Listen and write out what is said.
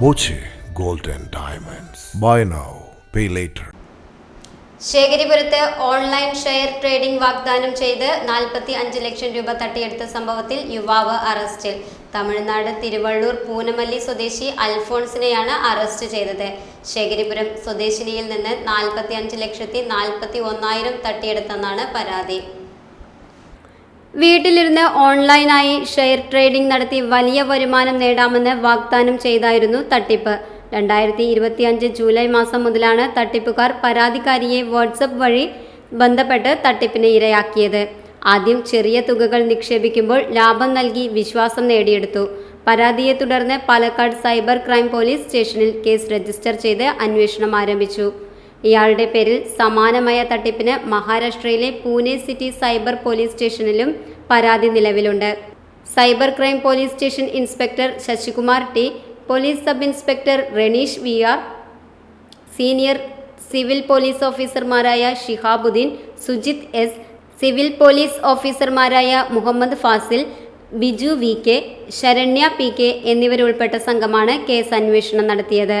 Boche gold and Diamonds. Buy now, pay later. ശേഖരിപുരത്ത് online share trading വാഗ്ദാനം ചെയ്ത് നാൽപ്പത്തി അഞ്ച് ലക്ഷം രൂപ തട്ടിയെടുത്ത സംഭവത്തിൽ യുവാവ് അറസ്റ്റിൽ തമിഴ്നാട് തിരുവള്ളൂർ പൂനമല്ലി സ്വദേശി അൽഫോൺസിനെയാണ് അറസ്റ്റ് ചെയ്തത് ശേഖരിപുരം സ്വദേശിനിയിൽ നിന്ന് നാൽപ്പത്തി അഞ്ച് ലക്ഷത്തി നാൽപ്പത്തി ഒന്നായിരം തട്ടിയെടുത്തെന്നാണ് പരാതി വീട്ടിലിരുന്ന് ഓൺലൈനായി ഷെയർ ട്രേഡിംഗ് നടത്തി വലിയ വരുമാനം നേടാമെന്ന് വാഗ്ദാനം ചെയ്തായിരുന്നു തട്ടിപ്പ്. രണ്ടായിരത്തി ഇരുപത്തിയഞ്ച് ജൂലൈ മാസം മുതലാണ് തട്ടിപ്പുകാർ പരാതിക്കാരിയെ വാട്സപ്പ് വഴി ബന്ധപ്പെട്ട് തട്ടിപ്പിന് ഇരയാക്കിയത്. ആദ്യം ചെറിയ തുകകൾ നിക്ഷേപിക്കുമ്പോൾ ലാഭം നൽകി വിശ്വാസം നേടിയെടുത്തു. പരാതിയെ തുടർന്ന് പാലക്കാട് സൈബർ ക്രൈം പോലീസ് സ്റ്റേഷനിൽ കേസ് രജിസ്റ്റർ ചെയ്ത് അന്വേഷണം ആരംഭിച്ചു. ഇയാളുടെ പേരിൽ സമാനമായ തട്ടിപ്പിന് മഹാരാഷ്ട്രയിലെ പൂനെ സിറ്റി സൈബർ പോലീസ് സ്റ്റേഷനിലും പരാതി നിലവിലുണ്ട്. Cyber crime police station inspector Sasikumar T police sub inspector Renish V R senior civil police ഓഫീസർമാരായ Shihabuddin Sujith S civil police ഓഫീസർമാരായ Muhammad Fasil Biju V K Saranya P K എന്നിവരുൾപ്പെട്ട സംഘമാണ് case അന്വേഷണം നടത്തിയത്.